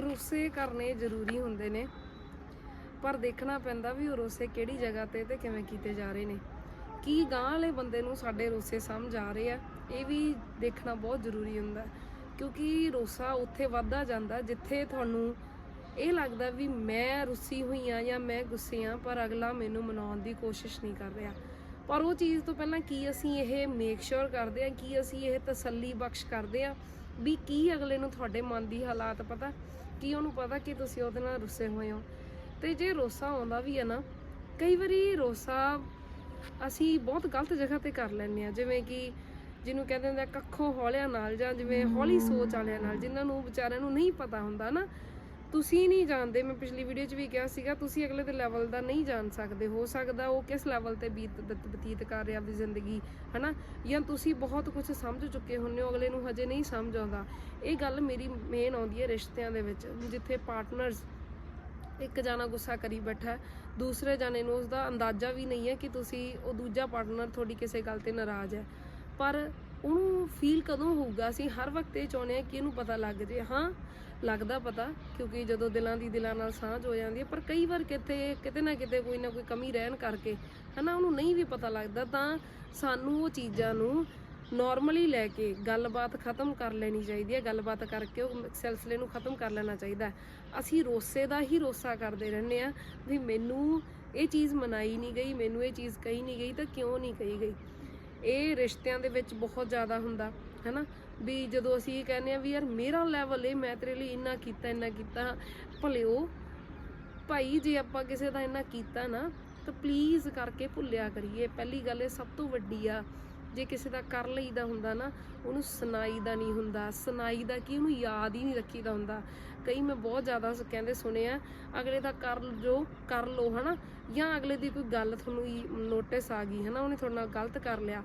ਰੁੱਸੇ ਕਰਨੇ ਜ਼ਰੂਰੀ ਹੁੰਦੇ ਨੇ। ਪਰ ਦੇਖਣਾ ਪੈਂਦਾ ਵੀ ਉਹ ਰੁੱਸੇ ਕਿਹੜੀ ਜਗ੍ਹਾ ਤੇ ਤੇ ਕਿਵੇਂ ਕੀਤੇ ਜਾ ਰਹੇ ਨੇ। ਕੀ ਗਾਂ ਵਾਲੇ ਬੰਦੇ ਨੂੰ ਸਾਡੇ ਰੋਸੇ ਸਮਝ ਆ ਰਹੇ ਆ, ਇਹ ਵੀ ਦੇਖਣਾ ਬਹੁਤ ਜ਼ਰੂਰੀ ਹੁੰਦਾ। ਕਿਉਂਕਿ ਰੋਸਾ ਉੱਥੇ ਵੱਧਦਾ ਜਾਂਦਾ ਜਿੱਥੇ ਤੁਹਾਨੂੰ ਇਹ ਲੱਗਦਾ ਵੀ ਮੈਂ ਰੁੱਸੀ ਹੋਈ ਆ ਜਾਂ ਮੈਂ ਗੁੱਸੇ ਆ, ਪਰ ਅਗਲਾ ਮੈਨੂੰ ਮਨਾਉਣ ਦੀ ਕੋਸ਼ਿਸ਼ ਨਹੀਂ ਕਰ ਰਿਹਾ। ਪਰ ਉਹ ਚੀਜ਼ ਤੋਂ ਪਹਿਲਾਂ ਕੀ ਅਸੀਂ ਇਹ ਮੇਕ ਸ਼ੋਰ ਕਰਦੇ ਆ, ਕੀ ਅਸੀਂ ਇਹ ਤਸੱਲੀ ਬਖਸ਼ ਕਰਦੇ ਆ, ਵੀ ਕੀ ਅਗਲੇ ਨੂੰ ਤੁਹਾਡੇ ਮਨ ਦੀ ਹਾਲਾਤ ਪਤਾ। ਕੀ ਉਹਨੂੰ ਪਤਾ ਕਿ ਤੁਸੀਂ ਉਹਦੇ ਨਾਲ ਰੁੱਸੇ ਹੋਏ ਹੋ? ਤੇ ਜੇ ਰੋਸਾ ਆਉਂਦਾ ਵੀ ਹੈ ਨਾ, ਕਈ ਵਾਰੀ ਰੋਸਾ ਅਸੀਂ ਬਹੁਤ ਗਲਤ ਜਗ੍ਹਾ ਤੇ ਕਰ ਲੈਂਦੇ ਆ ਜਿਵੇਂ ਕਿ ਜਿਹਨੂੰ ਕਹਿੰਦੇ ਹੁੰਦੇ ਆ, ਕੱਖੋਂ ਹੌਲਿਆਂ ਨਾਲ ਜਾਂ ਜਿਵੇਂ ਹੌਲੀ ਸੋਚ ਵਾਲਿਆਂ ਨਾਲ, ਜਿਨ੍ਹਾਂ ਨੂੰ ਵਿਚਾਰਿਆਂ ਨੂੰ ਨਹੀਂ ਪਤਾ ਹੁੰਦਾ ਨਾ ਤੁਸੀਂ ਨਹੀਂ ਜਾਣਦੇ, ਮੈਂ ਪਿਛਲੀ ਵੀਡੀਓ 'ਚ ਵੀ ਕਿਹਾ ਸੀਗਾ, ਤੁਸੀਂ ਅਗਲੇ ਦੇ ਲੈਵਲ ਦਾ ਨਹੀਂ ਜਾਣ ਸਕਦੇ। ਹੋ ਸਕਦਾ ਉਹ ਕਿਸ ਲੈਵਲ ਤੇ ਬੀਤ ਬਤੀਤ ਕਰ ਰਿਹਾ ਆਪਣੀ ਜ਼ਿੰਦਗੀ, ਹਨਾ? ਜਾਂ ਤੁਸੀਂ ਬਹੁਤ ਕੁਝ ਸਮਝ ਚੁੱਕੇ ਹੁੰਦੇ ਹੋ, ਅਗਲੇ ਨੂੰ ਹਜੇ ਨਹੀਂ ਸਮਝ ਆਉਂਦਾ। ਇਹ ਗੱਲ ਮੇਰੀ ਮੇਨ ਆਉਂਦੀ ਹੈ ਰਿਸ਼ਤਿਆਂ ਦੇ ਵਿੱਚ, ਜਿੱਥੇ ਪਾਰਟਨਰਸ ਇੱਕ ਜਾਣਾ ਗੁੱਸਾ ਕਰੀ ਬੈਠਾ ਦੂਸਰੇ ਜਾਣੇ ਨੂੰ ਉਸਦਾ ਅੰਦਾਜ਼ਾ ਵੀ ਨਹੀਂ ਹੈ ਕਿ ਤੁਸੀਂ ਉਹ ਦੂਜਾ ਪਾਰਟਨਰ ਤੁਹਾਡੀ ਕਿਸੇ ਗੱਲ ਤੇ ਨਾਰਾਜ਼ ਹੈ। ਪਰ ਉਹਨੂੰ ਫੀਲ ਕਦੋਂ ਹੋਊਗਾ? ਅਸੀਂ ਹਰ ਵਕਤ ਇਹ ਚਾਹੁੰਦੇ ਹਾਂ ਕਿ ਇਹਨੂੰ ਪਤਾ ਲੱਗ ਜੇ। ਹਾਂ, ਲੱਗਦਾ ਪਤਾ, ਕਿਉਂਕਿ ਜਦੋਂ ਦਿਲਾਂ ਦੀ ਦਿਲਾਂ ਨਾਲ ਸਾਂਝ ਹੋ ਜਾਂਦੀ ਹੈ, ਪਰ ਕਈ ਵਾਰ ਕਿਤੇ ਕਿਤੇ ਨਾ ਕਿਤੇ ਕੋਈ ਨਾ ਕੋਈ ਕਮੀ ਰਹਿਣ ਕਰਕੇ, ਹਨਾ, ਉਹਨੂੰ ਨਹੀਂ ਵੀ ਪਤਾ ਲੱਗਦਾ, ਤਾਂ ਸਾਨੂੰ ਉਹ ਚੀਜ਼ਾਂ ਨੂੰ ਨਾਰਮਲੀ ਲੈ ਕੇ ਗੱਲਬਾਤ ਖਤਮ ਕਰ ਲੈਣੀ ਚਾਹੀਦੀ ਹੈ। ਗੱਲਬਾਤ ਕਰਕੇ ਉਹ ਸਿਲਸਿਲੇ ਨੂੰ ਖਤਮ ਕਰ ਲੈਣਾ ਚਾਹੀਦਾ ਅਸੀਂ ਰੋਸੇ ਦਾ ਹੀ ਰੋਸਾ ਕਰਦੇ ਰਹਿੰਦੇ ਆ ਵੀ ਮੈਨੂੰ ਇਹ ਚੀਜ਼ ਮਨਾਈ ਨਹੀਂ ਗਈ, ਮੈਨੂੰ ਇਹ ਚੀਜ਼ ਕਹੀ ਨਹੀਂ ਗਈ ਤਾਂ ਕਿਉਂ ਨਹੀਂ ਕਹੀ ਗਈ? ਇਹ ਰਿਸ਼ਤਿਆਂ ਦੇ ਵਿੱਚ ਬਹੁਤ ਜ਼ਿਆਦਾ ਹੁੰਦਾ, ਹੈਨਾ? ਵੀ ਜਦੋਂ ਅਸੀਂ ਇਹ ਕਹਿੰਦੇ ਆ ਵੀ ਯਾਰ ਮੇਰਾ ਲੈਵਲ ਇਹ ਮੈਂ ਤੇਰੇ ਲਈ ਇੰਨਾ ਕੀਤਾ ਇੰਨਾ ਕੀਤਾ, ਭਲੇ ਉਹ ਭਾਈ ਜੇ ਆਪਾਂ ਕਿਸੇ ਦਾ ਇੰਨਾ ਕੀਤਾ ਨਾ, ਤਾਂ ਪਲੀਜ਼ ਕਰਕੇ ਭੁੱਲਿਆ ਕਰੀਏ। ਪਹਿਲੀ ਗੱਲ ਇਹ ਸਭ ਤੋਂ ਵੱਡੀ ਆ ਜੇ ਕਿਸੇ ਦਾ ਕਰ ਲਈਦਾ ਹੁੰਦਾ ਨਾ, ਉਹਨੂੰ ਸੁਣਾਈ ਦਾ ਨਹੀਂ ਹੁੰਦਾ। ਸੁਣਾਈ ਦਾ ਕੀ, ਉਹਨੂੰ ਯਾਦ ਹੀ ਨਹੀਂ ਰੱਖੀਦਾ ਹੁੰਦਾ। ਕਈ ਮੈਂ ਬਹੁਤ ਜ਼ਿਆਦਾ ਕਹਿੰਦੇ ਸੁਣਿਆ ਅਗਲੇ ਦਾ ਕਰ ਜੋ ਕਰ ਲੋ ਹਨਾ, ਜਾਂ ਅਗਲੇ ਦੀ ਕੋਈ ਗੱਲ ਤੁਹਾਨੂੰ ਨੋਟਿਸ ਆ ਗਈ ਹਨਾ, ਉਹਨੇ ਤੁਹਾਡੇ ਨਾਲ ਗਲਤ ਕਰ ਲਿਆ।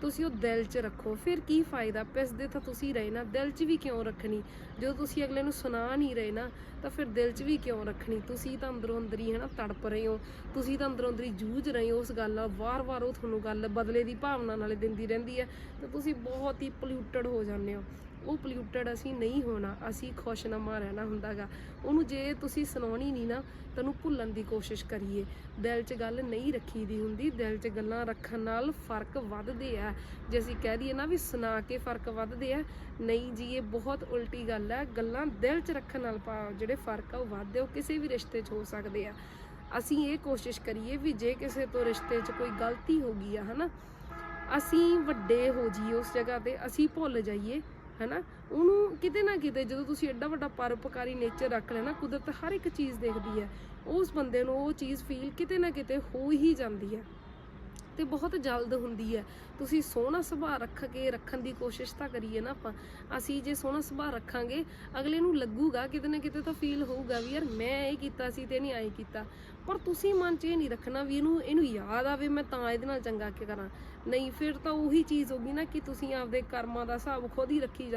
ਤੁਸੀਂ ਉਹ ਦਿਲ 'ਚ ਰੱਖੋ। ਫਿਰ ਕੀ ਫਾਇਦਾ? ਪਿਸਦੇ ਤਾਂ ਤੁਸੀਂ ਰਹੇ ਨਾ। ਦਿਲ 'ਚ ਵੀ ਕਿਉਂ ਰੱਖਣੀ? ਜਦੋਂ ਤੁਸੀਂ ਅਗਲੇ ਨੂੰ ਸੁਣਾ ਨਹੀਂ ਰਹੇ ਨਾ, ਤਾਂ ਫਿਰ ਦਿਲ 'ਚ ਵੀ ਕਿਉਂ ਰੱਖਣੀ? ਤੁਸੀਂ ਤਾਂ ਅੰਦਰੋਂ ਅੰਦਰ ਹੀ ਹਨਾ ਤੜਪ ਰਹੇ ਹੋ। ਤੁਸੀਂ ਤਾਂ ਅੰਦਰੋਂ ਅੰਦਰ ਹੀ ਜੂਝ ਰਹੇ ਹੋ ਉਸ ਗੱਲ ਨਾਲ। ਵਾਰ-ਵਾਰ ਉਹ ਤੁਹਾਨੂੰ ਗੱਲ ਬਦਲੇ ਦੀ ਭਾਵਨਾ ਨਾਲੇ ਦਿੰਦੀ ਰਹਿੰਦੀ ਹੈ। ਤਾਂ ਤੁਸੀਂ ਬਹੁਤ ਹੀ ਪੋਲਿਊਟਡ ਹੋ ਜਾਂਦੇ ਹੋ। ਉਹ ਪੋਲਿਊਟਡ ਅਸੀਂ ਨਹੀਂ ਹੋਣਾ, ਅਸੀਂ ਖੁਸ਼ਨਮਾ ਰਹਿਣਾ ਹੁੰਦਾਗਾ। ਉਹਨੂੰ ਜੇ ਤੁਸੀਂ ਸੁਣਾਉਣੀ ਨਹੀਂ ਨਾ, ਤੈਨੂੰ ਭੁੱਲਣ ਦੀ ਕੋਸ਼ਿਸ਼ ਕਰੀਏ। ਦਿਲ 'ਚ ਗੱਲ ਨਹੀਂ ਰੱਖੀ ਦੀ ਹੁੰਦੀ, ਦਿਲ 'ਚ ਗੱਲਾਂ ਰੱਖਣ ਨਾਲ ਫ਼ਰਕ ਵੱਧਦੇ ਆ। ਜੇ ਅਸੀਂ ਕਹਿ ਦਈਏ ਨਾ ਵੀ ਸੁਣਾ ਕੇ ਫ਼ਰਕ ਵੱਧਦੇ ਆ, ਨਹੀਂ ਜੀ, ਇਹ ਬਹੁਤ ਉਲਟੀ ਗੱਲ ਹੈ ਗੱਲਾਂ ਦਿਲ 'ਚ ਰੱਖਣ ਨਾਲ ਭਾ- ਜਿਹੜੇ ਫ਼ਰਕ ਆ, ਉਹ ਵੱਧਦੇ ਉਹ ਕਿਸੇ ਵੀ ਰਿਸ਼ਤੇ 'ਚ ਹੋ ਸਕਦੇ ਆ। ਅਸੀਂ ਇਹ ਕੋਸ਼ਿਸ਼ ਕਰੀਏ ਵੀ ਜੇ ਕਿਸੇ ਤੋਂ ਰਿਸ਼ਤੇ 'ਚ ਕੋਈ ਗਲਤੀ ਹੋ ਗਈ ਆ, ਹਨਾ? ਅਸੀਂ ਵੱਡੇ ਹੋ ਜਾਈਏ ਉਸ ਜਗ੍ਹਾ ਤੇ, ਅਸੀਂ ਭੁੱਲ ਜਾਈਏ। ਹਨਾ? ਉਹਨੂੰ ਕਿਤੇ ਨਾ ਕਿਤੇ ਜਦੋਂ ਤੁਸੀਂ ਐਡਾ ਵੱਡਾ ਪਰਉਪਕਾਰੀ ਨੇਚਰ ਰੱਖ ਲੈਣਾ ਕੁਦਰਤ ਹਰ ਇੱਕ ਚੀਜ਼ ਦੇਖਦੀ ਹੈ। ਉਸ ਬੰਦੇ ਨੂੰ ਉਹ ਚੀਜ਼ ਫੀਲ ਕਿਤੇ ਨਾ ਕਿਤੇ ਹੋ ਹੀ ਜਾਂਦੀ ਹੈ। ਤੇ ਬਹੁਤ ਜਲਦ ਹੁੰਦੀ ਹੈ। ਤੁਸੀਂ ਸੋਹਣਾ ਸੁਭਾਅ ਰੱਖ ਕੇ ਰੱਖਣ ਦੀ ਕੋਸ਼ਿਸ਼ ਤਾਂ ਕਰੀਏ ਨਾ ਆਪਾਂ। ਅਸੀਂ ਜੇ ਸੋਹਣਾ ਸੁਭਾਅ ਰੱਖਾਂਗੇ, ਅਗਲੇ ਨੂੰ ਲੱਗੂਗਾ, ਕਿਤੇ ਨਾ ਕਿਤੇ ਤਾਂ ਫੀਲ ਹੋਊਗਾ ਵੀ ਯਾਰ ਮੈਂ ਇਹ ਕੀਤਾ ਸੀ ਤੇ ਨਹੀਂ ਆਏ ਕੀਤਾ। ਪਰ ਤੁਸੀਂ ਮਨ 'ਚ ਇਹ ਨਹੀਂ ਰੱਖਣਾ ਵੀ ਇਹਨੂੰ ਇਹਨੂੰ ਯਾਦ ਆਵੇ, ਮੈਂ ਤਾਂ ਇਹਦੇ ਨਾਲ ਚੰਗਾ ਕਿ ਕਰਾਂ। ਨਹੀਂ, ਫਿਰ ਤਾਂ ਉਹੀ ਚੀਜ਼ ਹੋਗੀ ਨਾ ਕਿ ਤੁਸੀਂ ਆਪਦੇ ਕਰਮਾਂ ਦਾ ਹਿਸਾਬ ਖੁਦ ਹੀ ਰੱਖੀ ਜਾ